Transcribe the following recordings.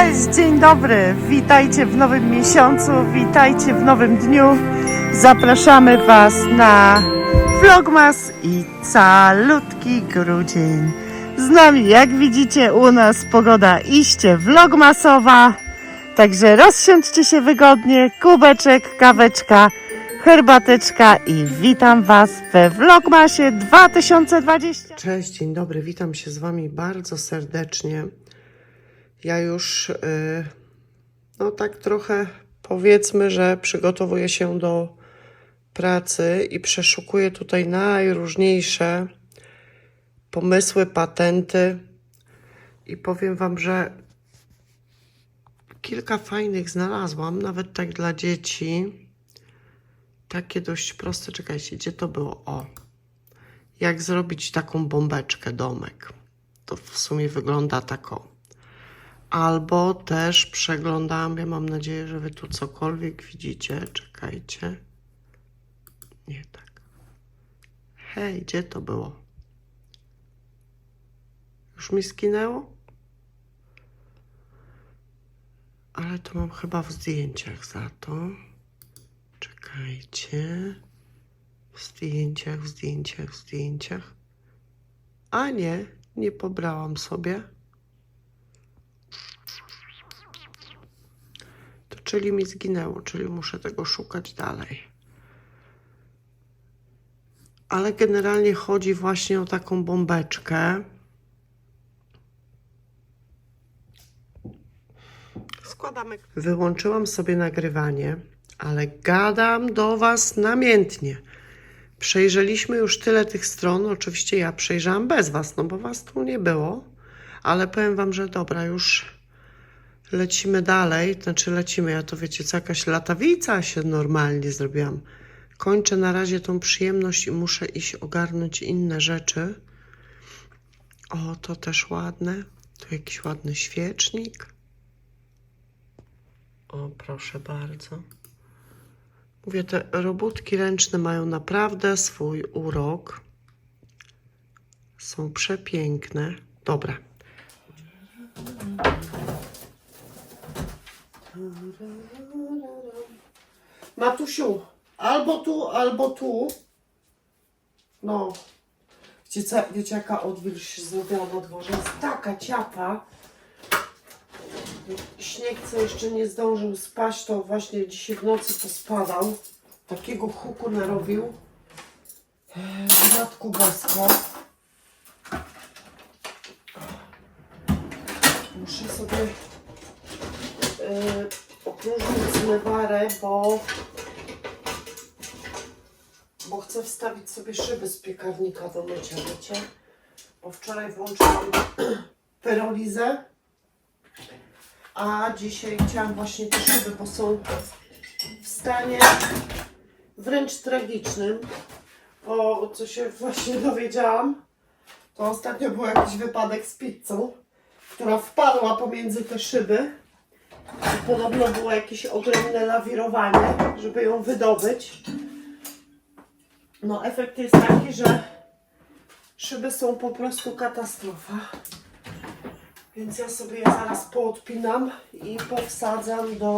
Cześć, dzień dobry. Witajcie w nowym miesiącu, witajcie w nowym dniu. Zapraszamy Was na Vlogmas i calutki grudzień. Z nami, jak widzicie, u nas pogoda iście vlogmasowa. Także rozsiądźcie się wygodnie, kubeczek, kaweczka, herbateczka i witam Was we Vlogmasie 2020. Cześć, dzień dobry, witam się z Wami bardzo serdecznie. Ja już, yy, no tak trochę powiedzmy, że przygotowuję się do pracy i przeszukuję tutaj najróżniejsze pomysły, patenty. I powiem Wam, że kilka fajnych znalazłam, nawet tak dla dzieci. Takie dość proste. Czekajcie, gdzie to było? O, jak zrobić taką bombeczkę, domek. To w sumie wygląda tak o. Albo też przeglądałam, ja mam nadzieję, że wy tu cokolwiek widzicie. Czekajcie. Nie tak. Hej, gdzie to było? Już mi skinęło? Ale to mam chyba w zdjęciach za to. Czekajcie. W zdjęciach, w zdjęciach, w zdjęciach. A nie, nie pobrałam sobie. Czyli mi zginęło, czyli muszę tego szukać dalej. Ale generalnie chodzi właśnie o taką bombeczkę. Składamy. Wyłączyłam sobie nagrywanie, ale gadam do Was namiętnie. Przejrzeliśmy już tyle tych stron. Oczywiście ja przejrzałam bez Was, no bo Was tu nie było. Ale powiem Wam, że dobra, już lecimy dalej. Znaczy lecimy, ja to wiecie, co jakaś latawica się normalnie zrobiłam. Kończę na razie tą przyjemność i muszę iść ogarnąć inne rzeczy. O, to też ładne. Tu jakiś ładny świecznik. O, proszę bardzo. Mówię, te robótki ręczne mają naprawdę swój urok. Są przepiękne. Dobra. Matusiu, albo tu, albo tu. No. Wiecie, wiecie jaka odwilż się zrobiła na dworze? Jest taka ciapa. Śnieg, co jeszcze nie zdążył spaść, to właśnie dzisiaj w nocy pospadał. Takiego huku narobił. Eee, Matku Bosko. Muszę sobie yy, opróżnić bo bo chcę wstawić sobie szyby z piekarnika do mycia, wiecie? Bo wczoraj włączyłam pyrolizę a dzisiaj chciałam właśnie te szyby, bo są w stanie wręcz tragicznym. Bo co się właśnie dowiedziałam, to ostatnio był jakiś wypadek z pizzą, która wpadła pomiędzy te szyby. Podobno było jakieś ogromne lawirowanie, żeby ją wydobyć. No efekt jest taki, że szyby są po prostu katastrofa. Więc ja sobie je zaraz poodpinam i powsadzam do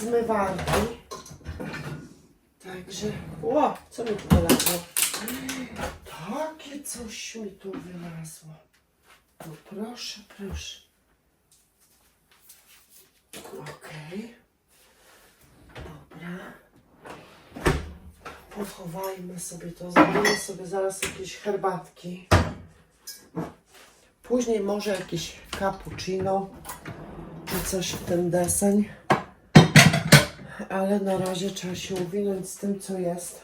zmywarki. Także, o, co mi tu wylazło? Takie coś mi tu wylazło. No proszę, proszę. Okej. Dobra. Pochowajmy sobie to. Zrobimy sobie zaraz jakieś herbatki. Później może jakiś cappuccino czy coś w ten deseń. Ale na razie trzeba się uwinąć z tym, co jest.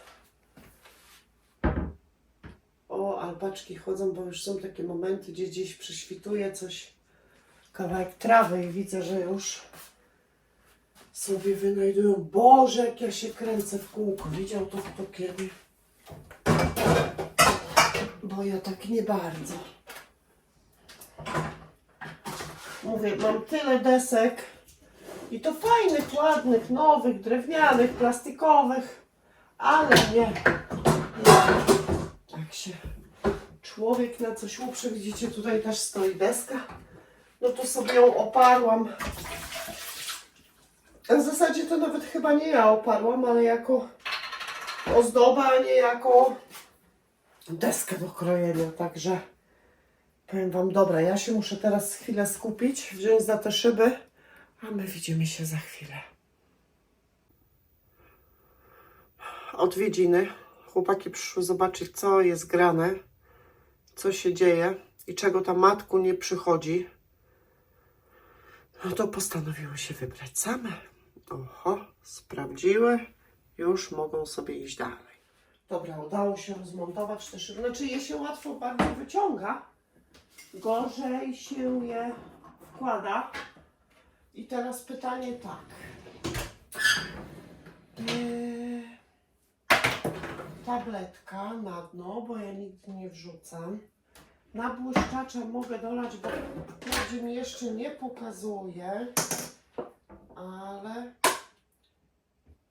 O, alpaczki chodzą, bo już są takie momenty, gdzie gdzieś prześwituje coś, kawałek trawy i widzę, że już sobie wynajdują. Boże, jak ja się kręcę w kółko. Widział to kto kiedy? Bo ja tak nie bardzo. Mówię, mam tyle desek i to fajnych, ładnych, nowych, drewnianych, plastikowych, ale nie. nie. Tak się człowiek na coś uprze. Widzicie, tutaj też stoi deska no to sobie ją oparłam. W zasadzie to nawet chyba nie ja oparłam, ale jako ozdoba, a nie jako deskę do krojenia, także powiem Wam, dobra, ja się muszę teraz chwilę skupić, wziąć za te szyby, a my widzimy się za chwilę. Odwiedziny. Chłopaki przyszły zobaczyć, co jest grane, co się dzieje i czego ta matku nie przychodzi. No to postanowiły się wybrać same. Oho, sprawdziły, już mogą sobie iść dalej. Dobra, udało się rozmontować te szyby. Znaczy je się łatwo bardzo wyciąga, gorzej się je wkłada. I teraz pytanie tak. Eee, tabletka na dno, bo ja nigdy nie wrzucam. Na błyszczacza mogę dolać, bo wprawdzie mi jeszcze nie pokazuje, ale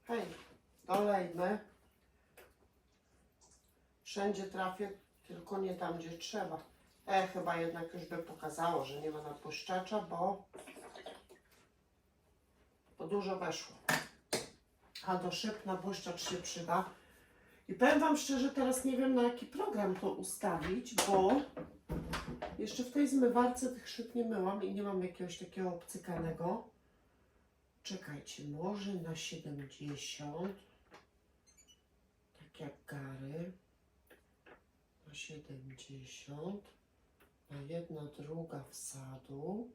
hej, dolejmy. Wszędzie trafię, tylko nie tam, gdzie trzeba. E, chyba jednak już by pokazało, że nie ma napłyszczacza, bo, bo dużo weszło. A do szyb nabłyszczacz się przyda. I powiem Wam szczerze, teraz nie wiem na jaki program to ustawić, bo jeszcze w tej zmywarce tych szyb nie myłam i nie mam jakiegoś takiego obcykanego. Czekajcie, może na 70. Tak jak Gary. Na 70. Na jedna, druga wsadu.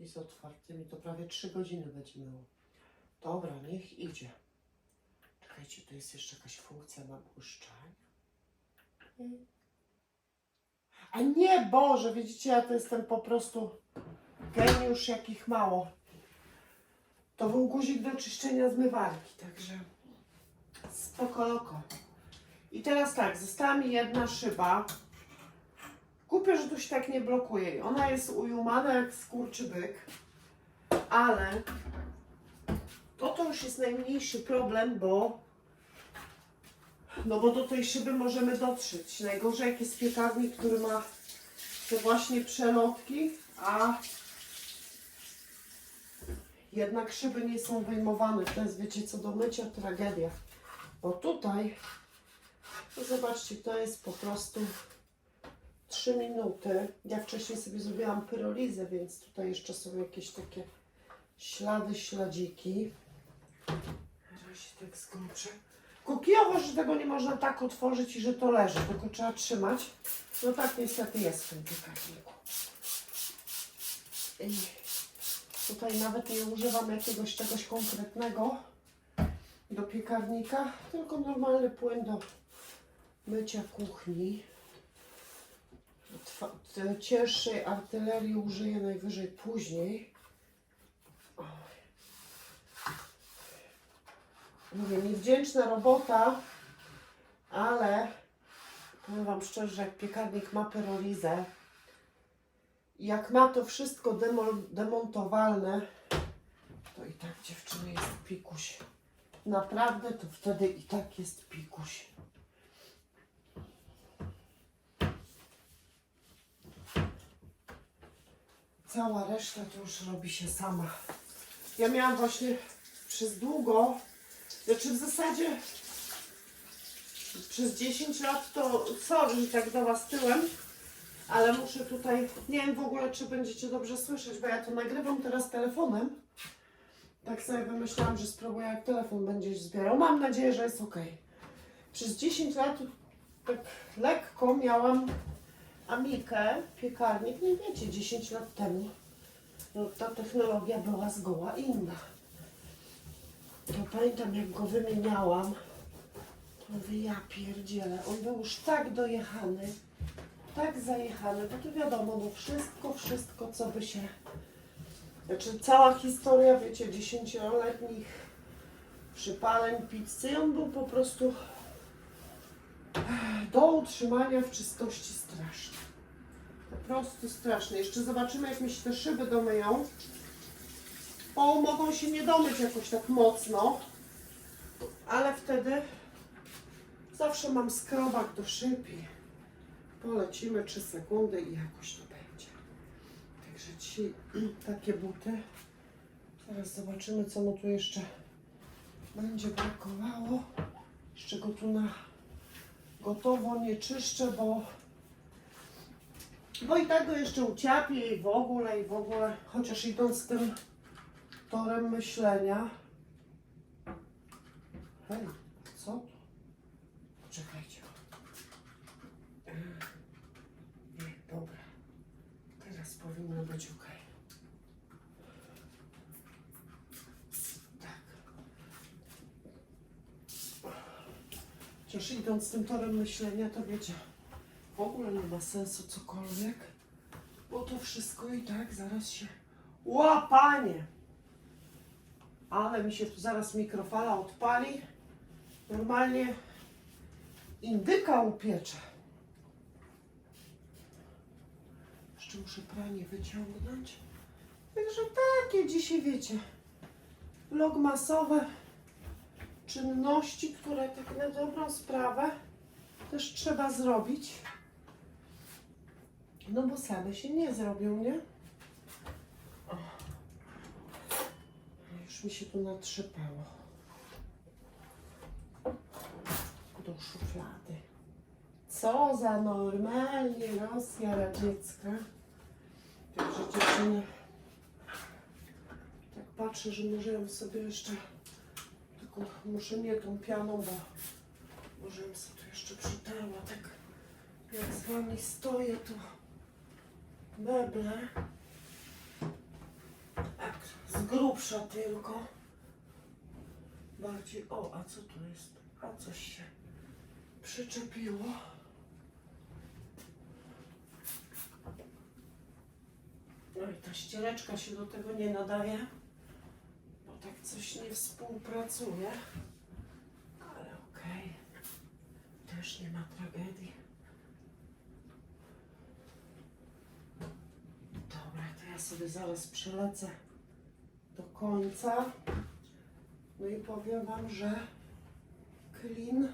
I z otwartymi to prawie 3 godziny będzie miało. Dobra, niech idzie. Czekajcie, tu jest jeszcze jakaś funkcja nabłyszczania. A nie, Boże, widzicie, ja to jestem po prostu geniusz, jakich mało. To był guzik do czyszczenia zmywarki, także spoko loko. I teraz tak, została mi jedna szyba. Kupię, że tu się tak nie blokuje. Ona jest ujumana jak skurczybyk, ale to to już jest najmniejszy problem, bo no bo do tej szyby możemy dotrzeć. Najgorzej jak jest piekarnik, który ma te właśnie przelotki, a jednak szyby nie są wyjmowane. To jest, wiecie co, do mycia tragedia. Bo tutaj, no zobaczcie, to jest po prostu 3 minuty. Ja wcześniej sobie zrobiłam pyrolizę, więc tutaj jeszcze są jakieś takie ślady, śladziki. Teraz się tak skończę. Kukijowo, że tego nie można tak otworzyć i że to leży, tylko trzeba trzymać. No tak niestety jest w tym piekarniku. I tutaj nawet nie używam jakiegoś czegoś konkretnego do piekarnika, tylko normalny płyn do mycia kuchni. Cięższej artylerii użyję najwyżej później. Mówię, niewdzięczna robota, ale powiem Wam szczerze, jak piekarnik ma pyrolizę, jak ma to wszystko demol, demontowalne, to i tak dziewczyny jest pikuś. Naprawdę to wtedy i tak jest pikuś. Cała reszta to już robi się sama. Ja miałam właśnie przez długo, znaczy w zasadzie przez 10 lat to sorry, że tak do Was tyłem, ale muszę tutaj, nie wiem w ogóle czy będziecie dobrze słyszeć, bo ja to nagrywam teraz telefonem. Tak sobie wymyślałam, że spróbuję jak telefon będzie zbierał. Mam nadzieję, że jest ok. Przez 10 lat tak lekko miałam Amikę, piekarnik, nie wiecie, 10 lat temu. No, ta technologia była zgoła inna. To pamiętam jak go wymieniałam. To mówię, ja pierdzielę, on był już tak dojechany, tak zajechany, bo to wiadomo, no wszystko, wszystko co by się... Znaczy cała historia, wiecie, dziesięcioletnich przypaleń pizzy, on był po prostu do utrzymania w czystości straszny. Po prostu straszny. Jeszcze zobaczymy, jak mi się te szyby domyją. O, mogą się nie domyć jakoś tak mocno, ale wtedy zawsze mam skrobak do szyb i polecimy 3 sekundy i jakoś to będzie. Także dzisiaj takie buty. Zaraz zobaczymy, co mu tu jeszcze będzie brakowało. Z czego tu na gotowo nie czyszczę, bo bo i tak go jeszcze uciapię i w ogóle, i w ogóle. Chociaż idąc tym torem myślenia. Hej, co to? Poczekajcie. Nie, dobra. Teraz powinno być ok. Tak. Chociaż idąc tym torem myślenia, to wiecie, w ogóle nie ma sensu cokolwiek, bo to wszystko i tak zaraz się łapanie. Ale mi się tu zaraz mikrofala odpali. Normalnie indyka upiecze. Jeszcze muszę pranie wyciągnąć. Także takie dzisiaj wiecie, vlogmasowe czynności, które tak na dobrą sprawę też trzeba zrobić. No bo same się nie zrobią, nie? O. Już mi się tu natrzepało. Do szuflady. Co za normalnie Rosja radziecka. Także dziewczyny, tak patrzę, że może bym sobie jeszcze tylko muszę nie tą pianą, bo może bym sobie tu jeszcze przytarła, tak jak z wami stoję, to meble, tak z grubsza tylko, bardziej, o, a co tu jest, a coś się przyczepiło. No i ta ściereczka się do tego nie nadaje bo tak coś nie współpracuje. Ale okej. Też nie ma tragedii. Dobra, to ja sobie zaraz przelecę do końca. No i powiem Wam, że klin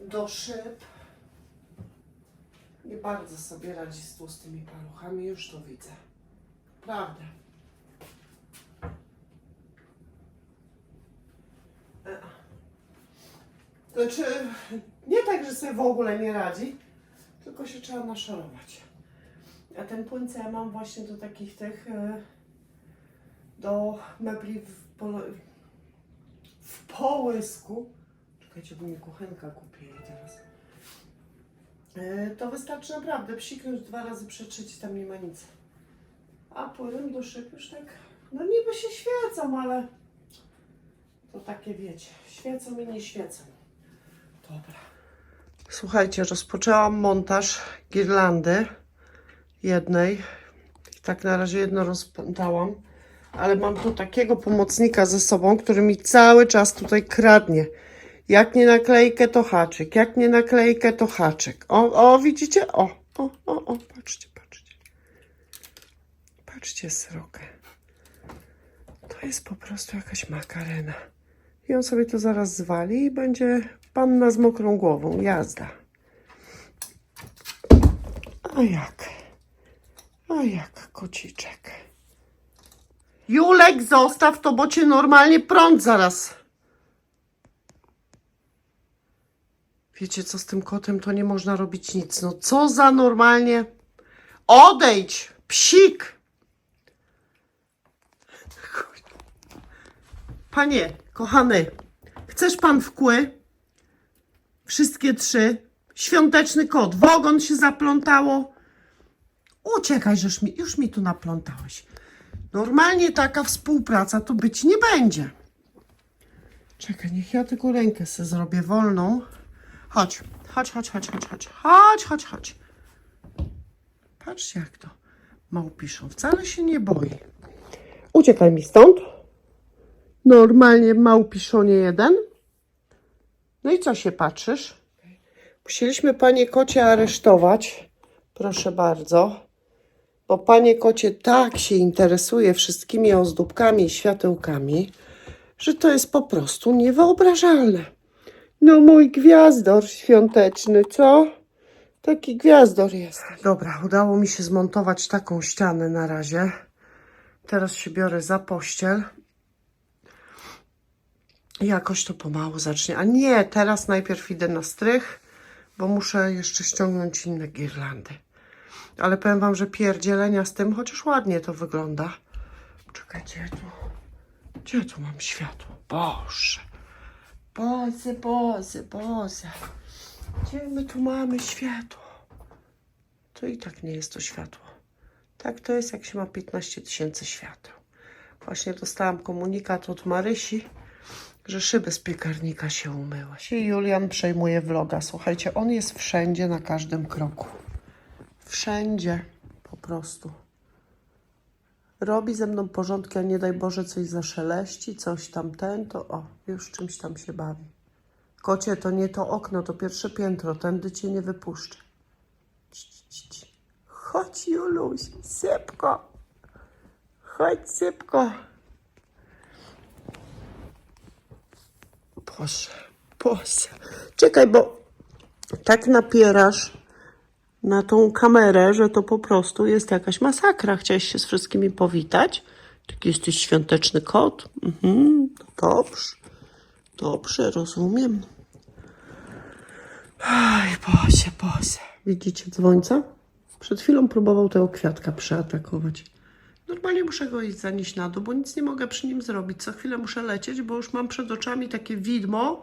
do szyb nie bardzo sobie radzi z tłustymi paluchami, już to widzę. Prawda. Znaczy, nie tak, że sobie w ogóle nie radzi, tylko się trzeba naszarować. A ten płyn, co ja mam właśnie do takich tych, e, do mebli w, w połysku. Czekajcie, bo mi kuchenka kupię teraz. E, To wystarczy naprawdę psiknąć dwa razy, przetrzeć i tam nie ma nic. A płynem do szyb już tak, no niby się świecą, ale to takie wiecie, świecą i nie świecą. Dobra. Słuchajcie, rozpoczęłam montaż girlandy jednej. I tak na razie jedno rozpętałam, ale mam tu takiego pomocnika ze sobą, który mi cały czas tutaj kradnie. Jak nie naklejkę, to haczyk. Jak nie naklejkę, to haczyk. O, o, widzicie? O, o, o, o, patrzcie, patrzcie. Patrzcie srokę. To jest po prostu jakaś makarena. I on sobie to zaraz zwali i będzie panna z mokrą głową. Jazda. A jak? A jak kociczek. Julek, zostaw to, bo cię normalnie prąd zaraz. Wiecie co z tym kotem, to nie można robić nic. No co za normalnie. Odejdź, psik. Panie, kochany, chcesz pan wkły? Wszystkie trzy. Świąteczny kot. W ogon się zaplątało. Uciekaj, żeż mi, już mi tu naplątałeś. Normalnie taka współpraca to być nie będzie. Czekaj, niech ja tylko rękę sobie zrobię wolną. Chodź, chodź, chodź, chodź, chodź, chodź, chodź, chodź, chodź. Patrzcie jak to małpiszą. Wcale się nie boi. Uciekaj mi stąd. Normalnie małpiszonie jeden. No i co się patrzysz? Musieliśmy panie kocie aresztować. Proszę bardzo. Bo panie kocie tak się interesuje wszystkimi ozdóbkami i światełkami, że to jest po prostu niewyobrażalne. No mój gwiazdor świąteczny, co? Taki gwiazdor jest. Dobra, udało mi się zmontować taką ścianę na razie. Teraz się biorę za pościel. Jakoś to pomału zacznie. A nie, teraz najpierw idę na strych, bo muszę jeszcze ściągnąć inne girlandy. Ale powiem wam, że pierdzielenia z tym, chociaż ładnie to wygląda. Czekajcie, tu. Gdzie tu mam światło? Boże. Boże, Boże, Boże. Gdzie my tu mamy światło? To i tak nie jest to światło. Tak to jest, jak się ma 15 tysięcy świateł. Właśnie dostałam komunikat od Marysi, że szyby z piekarnika się umyły. I Julian przejmuje vloga. Słuchajcie, on jest wszędzie, na każdym kroku. Wszędzie, po prostu. Robi ze mną porządki, a nie daj Boże coś zaszeleści, coś tam ten, to o, już czymś tam się bawi. Kocie, to nie to okno, to pierwsze piętro, tędy cię nie wypuszczę. Chodź, Juluś, szybko. Chodź szybko. Boże, Boże. Czekaj, bo tak napierasz na tą kamerę, że to po prostu jest jakaś masakra. Chciałeś się z wszystkimi powitać? Taki jesteś świąteczny kot? Mhm, to dobrze. Dobrze, rozumiem. Aj, Boże, Boże. Widzicie dzwońca? Przed chwilą próbował tego kwiatka przeatakować. Normalnie muszę go iść zanieść na dół, bo nic nie mogę przy nim zrobić. Co chwilę muszę lecieć, bo już mam przed oczami takie widmo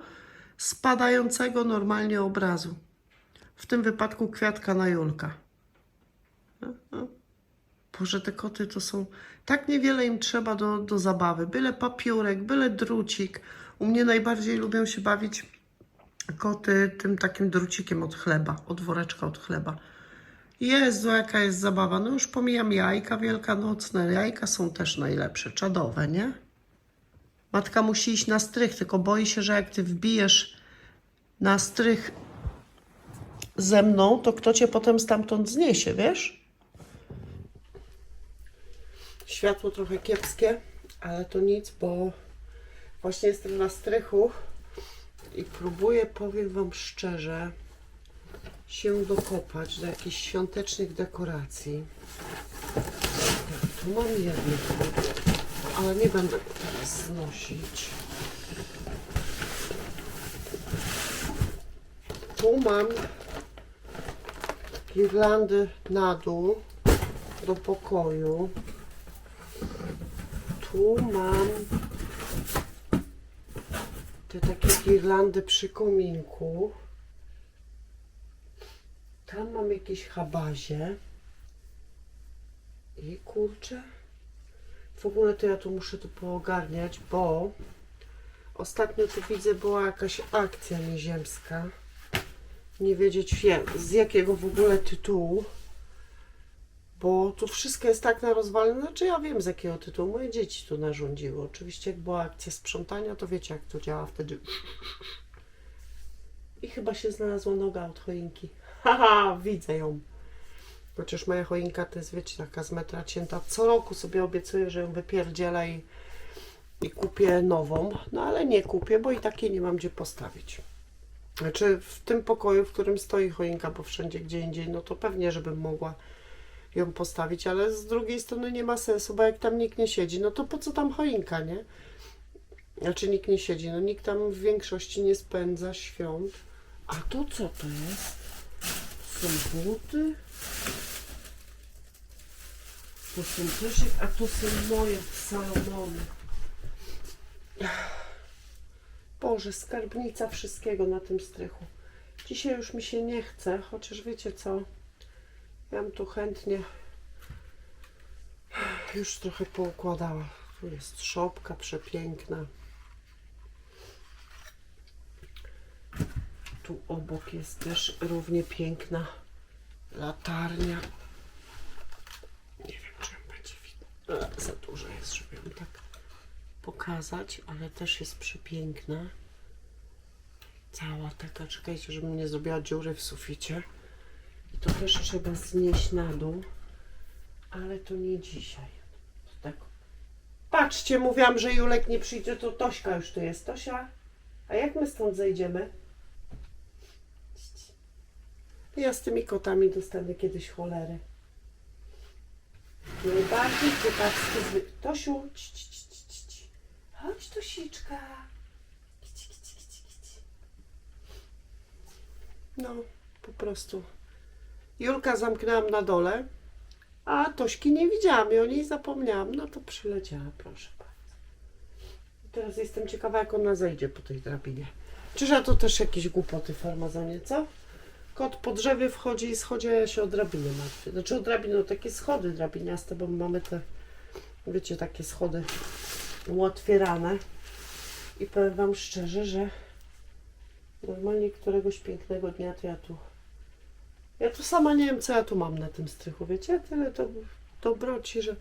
spadającego normalnie obrazu. W tym wypadku kwiatka na Julka. No, no. Boże, te koty to są... Tak niewiele im trzeba do, do zabawy. Byle papiurek, byle drucik. U mnie najbardziej lubią się bawić koty tym takim drucikiem od chleba, od woreczka od chleba. Jezu, jaka jest zabawa. No już pomijam jajka wielkanocne. Jajka są też najlepsze, czadowe, nie? Matka musi iść na strych, tylko boi się, że jak ty wbijesz na strych ze mną, to kto cię potem stamtąd zniesie, wiesz? Światło trochę kiepskie, ale to nic, bo właśnie jestem na strychu i próbuję, powiem Wam szczerze, się dokopać do jakichś świątecznych dekoracji. Tu mam jedno, ale nie będę teraz znosić. Tu mam girlandy na dół do pokoju. Tu mam te takie girlandy przy kominku. Tam mam jakieś habazie. I kurczę. W ogóle to ja tu muszę to poogarniać, bo ostatnio tu widzę była jakaś akcja nieziemska. Nie wiedzieć z jakiego w ogóle tytułu. Bo tu wszystko jest tak na rozwalone. Znaczy ja wiem z jakiego tytułu. Moje dzieci tu narządziły. Oczywiście jak była akcja sprzątania, to wiecie jak to działa wtedy. I chyba się znalazła noga od choinki. Haha, widzę ją. Chociaż moja choinka to jest, wiecie, taka z metra cięta. Co roku sobie obiecuję, że ją wypierdzielę i, i kupię nową. No ale nie kupię, bo i takiej nie mam gdzie postawić. Znaczy w tym pokoju, w którym stoi choinka, bo wszędzie gdzie indziej, no to pewnie, żebym mogła ją postawić, ale z drugiej strony nie ma sensu, bo jak tam nikt nie siedzi, no to po co tam choinka, nie? Znaczy nikt nie siedzi, no nikt tam w większości nie spędza świąt. A to co to jest? Są buty? To są też, a to są moje Salomony. Boże, skarbnica wszystkiego na tym strychu. Dzisiaj już mi się nie chce, chociaż wiecie co? Ja bym tu chętnie już trochę poukładała. Tu jest szopka przepiękna. Tu obok jest też równie piękna latarnia. Nie wiem, czy będzie widać. E, Za dużo jest, żeby ją tak pokazać, ale też jest przepiękna. Cała taka, czekajcie, żebym nie zrobiła dziury w suficie. I to też trzeba znieść na dół, ale to nie dzisiaj. To tak. Patrzcie, mówiłam, że Julek nie przyjdzie, to Tośka już tu jest. Tosia, a jak my stąd zejdziemy? Ja z tymi kotami dostanę kiedyś cholery. Najbardziej kotackie zwy... Tosiu, ci, ci, Chodź, Tosiczka. Kici, kici, kici, kici. No, po prostu. Julka zamknęłam na dole, a Tośki nie widziałam i o niej zapomniałam. No to przyleciała, proszę bardzo. I teraz jestem ciekawa, jak ona zejdzie po tej drabinie. Czyż to też jakieś głupoty w farmazonie, co? Kot po drzewie wchodzi i schodzi, a ja się o drabinę martwię. Znaczy o drabinę, no takie schody drabiniaste, bo mamy te, wiecie, takie schody uotwierane. I powiem Wam szczerze, że normalnie któregoś pięknego dnia to ja tu ja tu sama nie wiem, co ja tu mam na tym strychu, wiecie? Tyle to dobroci, że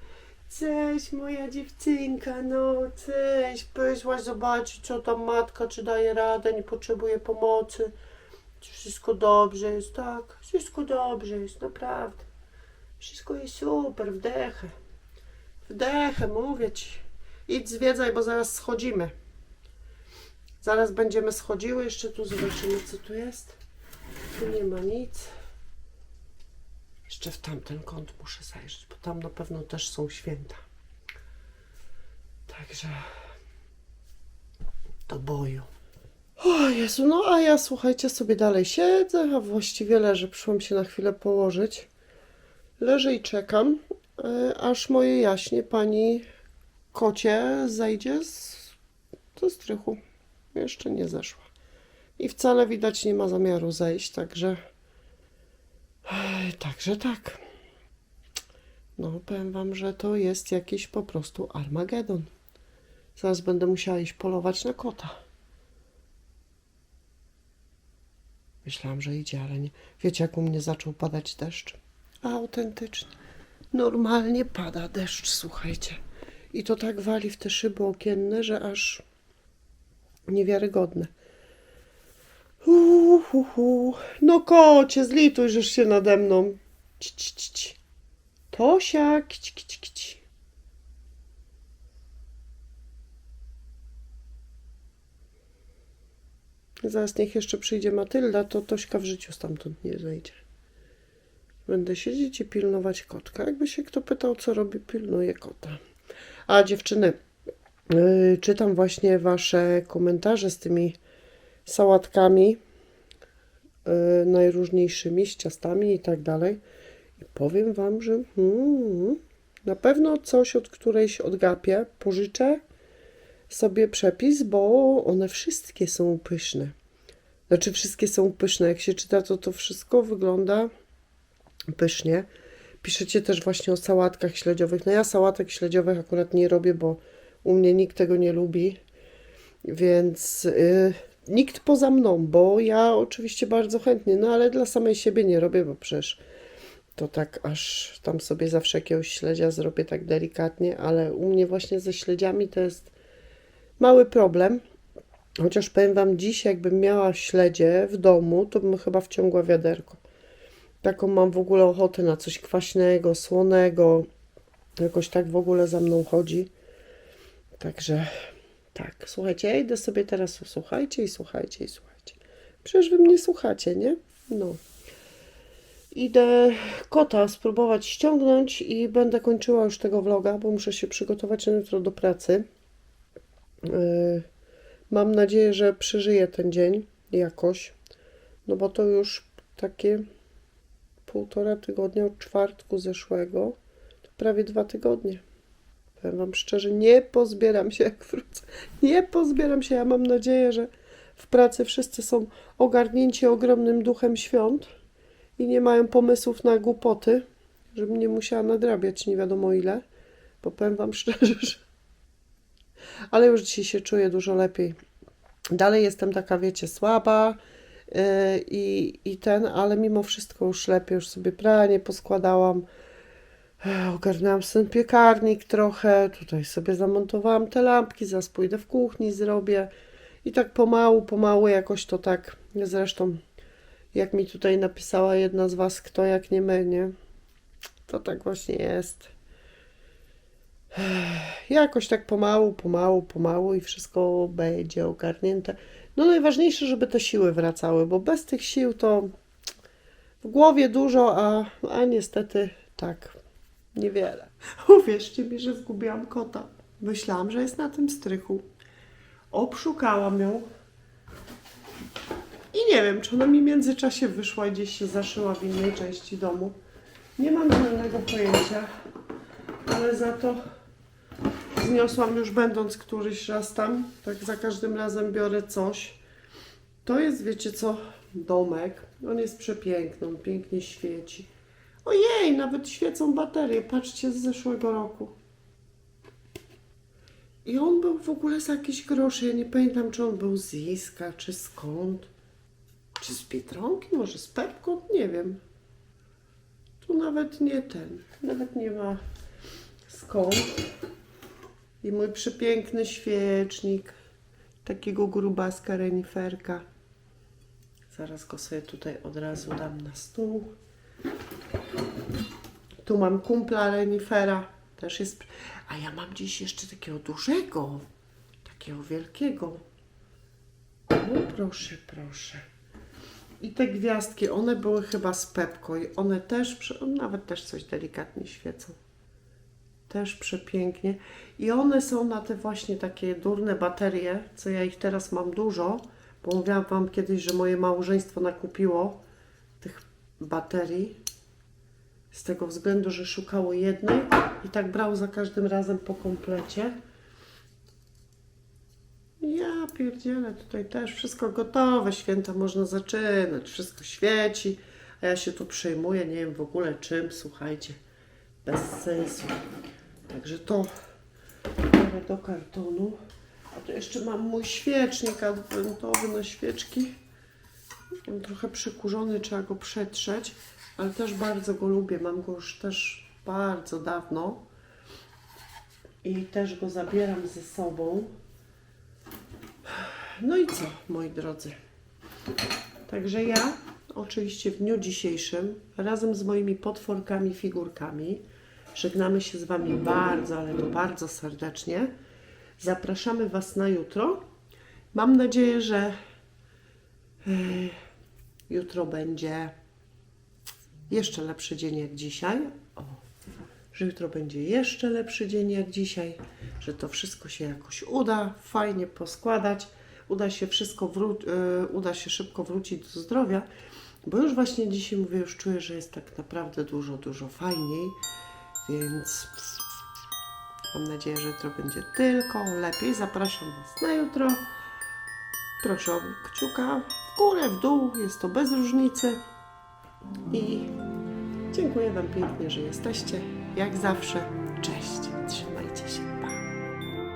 cześć moja dziewczynka, no cześć, poszłaś zobaczyć, co tam matka, czy daje radę, nie potrzebuje pomocy, czy wszystko dobrze jest, tak, wszystko dobrze jest, naprawdę. Wszystko jest super, wdechę, wdechę, mówię Ci. Idź zwiedzaj, bo zaraz schodzimy. Zaraz będziemy schodziły, jeszcze tu zobaczymy, co tu jest. Tu nie ma nic. Jeszcze w tamten kąt muszę zajrzeć, bo tam na pewno też są święta. Także do boju. O Jezu, no a ja słuchajcie, sobie dalej siedzę, a właściwie leżę. Przyszłam się na chwilę położyć. Leżę i czekam, e, aż moje jaśnie pani kocie zejdzie z, ze strychu. Jeszcze nie zeszła. I wcale widać nie ma zamiaru zejść, także... Także tak. No, powiem wam, że to jest jakiś po prostu Armagedon. Zaraz będę musiała iść polować na kota. Myślałam, że idzie, ale nie. Wiecie, jak u mnie zaczął padać deszcz? Autentycznie. Normalnie pada deszcz, słuchajcie. I to tak wali w te szyby okienne, że aż niewiarygodne. Uhuhu. No kocie, zlituj, żeś się nade mną. Ci, ci, ci, ci. Tosia, kici, kici, kici. Zaraz niech jeszcze przyjdzie Matylda, to Tośka w życiu stamtąd nie zejdzie. Będę siedzieć i pilnować kotka. Jakby się kto pytał, co robi, pilnuje kota. A dziewczyny, yy, czytam właśnie wasze komentarze z tymi sałatkami y, najróżniejszymi, z ciastami i tak dalej. I powiem Wam, że hmm, na pewno coś od którejś odgapię, pożyczę sobie przepis, bo one wszystkie są pyszne. Znaczy wszystkie są pyszne. Jak się czyta, to to wszystko wygląda pysznie. Piszecie też właśnie o sałatkach śledziowych. No ja sałatek śledziowych akurat nie robię, bo u mnie nikt tego nie lubi. Więc y, nikt poza mną, bo ja oczywiście bardzo chętnie, no ale dla samej siebie nie robię, bo przecież to tak aż tam sobie zawsze jakiegoś śledzia zrobię tak delikatnie, ale u mnie właśnie ze śledziami to jest mały problem. Chociaż powiem Wam, dziś jakbym miała śledzie w domu, to bym chyba wciągła wiaderko. Taką mam w ogóle ochotę na coś kwaśnego, słonego. Jakoś tak w ogóle za mną chodzi. Także tak, słuchajcie, ja idę sobie teraz, słuchajcie i słuchajcie i słuchajcie. Przecież wy mnie słuchacie, nie? No. Idę kota spróbować ściągnąć i będę kończyła już tego vloga, bo muszę się przygotować na jutro do pracy. Yy, mam nadzieję, że przeżyję ten dzień jakoś, no bo to już takie półtora tygodnia od czwartku zeszłego, to prawie dwa tygodnie. Powiem Wam szczerze, nie pozbieram się jak wrócę. Nie pozbieram się. Ja mam nadzieję, że w pracy wszyscy są ogarnięci ogromnym duchem świąt i nie mają pomysłów na głupoty, żebym nie musiała nadrabiać nie wiadomo ile, bo powiem Wam szczerze, że... Ale już dzisiaj się czuję dużo lepiej. Dalej jestem taka, wiecie, słaba i, i ten, ale mimo wszystko już lepiej, już sobie pranie poskładałam. Ogarnęłam ten piekarnik trochę, tutaj sobie zamontowałam te lampki, zaraz pójdę w kuchni, zrobię i tak pomału, pomału jakoś to tak, zresztą jak mi tutaj napisała jedna z Was, kto jak nie my, nie? To tak właśnie jest. Jakoś tak pomału, pomału, pomału i wszystko będzie ogarnięte. No najważniejsze, żeby te siły wracały, bo bez tych sił to w głowie dużo, a, a niestety tak, niewiele. Uwierzcie mi, że zgubiłam kota. Myślałam, że jest na tym strychu. Obszukałam ją. I nie wiem, czy ona mi w międzyczasie wyszła i gdzieś się zaszyła w innej części domu. Nie mam żadnego pojęcia, ale za to zniosłam już będąc któryś raz tam. Tak za każdym razem biorę coś. To jest, wiecie co, domek. On jest przepiękny, on pięknie świeci. Ojej, nawet świecą baterie. Patrzcie, z zeszłego roku. I on był w ogóle za jakieś grosze. Ja nie pamiętam, czy on był z Iska, czy skąd. Czy z Biedronki, może z Pepko? Nie wiem. Tu nawet nie ten. Nawet nie ma skąd. I mój przepiękny świecznik. Takiego grubaska reniferka. Zaraz go sobie tutaj od razu dam na stół. Tu mam kumpla renifera. Też jest. A ja mam dziś jeszcze takiego dużego. Takiego wielkiego. No proszę, proszę. I te gwiazdki, one były chyba z Pepko i one też, nawet też coś delikatnie świecą. Też przepięknie. I one są na te właśnie takie durne baterie, co ja ich teraz mam dużo, bo mówiłam Wam kiedyś, że moje małżeństwo nakupiło tych baterii z tego względu, że szukało jednej i tak brał za każdym razem po komplecie. Ja pierdzielę, tutaj też wszystko gotowe, święta można zaczynać, wszystko świeci, a ja się tu przejmuję, nie wiem w ogóle czym, słuchajcie, bez sensu. Także to biorę do kartonu. A tu jeszcze mam mój świecznik adwentowy na świeczki. On trochę przykurzony, trzeba go przetrzeć, ale też bardzo go lubię. Mam go już też bardzo dawno i też go zabieram ze sobą. No i co, moi drodzy? Także ja, oczywiście w dniu dzisiejszym, razem z moimi potworkami, figurkami, żegnamy się z Wami bardzo, ale to bardzo serdecznie. Zapraszamy Was na jutro. Mam nadzieję, że e, jutro będzie jeszcze lepszy dzień jak dzisiaj. O, że jutro będzie jeszcze lepszy dzień jak dzisiaj, że to wszystko się jakoś uda, fajnie poskładać, uda się wszystko e, uda się szybko wrócić do zdrowia, bo już właśnie dzisiaj mówię, już czuję, że jest tak naprawdę dużo, dużo fajniej, więc mam nadzieję, że jutro będzie tylko lepiej. Zapraszam Was na jutro. Proszę o kciuka w górę, w dół, jest to bez różnicy. I dziękuję Wam pięknie, że jesteście. Jak zawsze, cześć, trzymajcie się.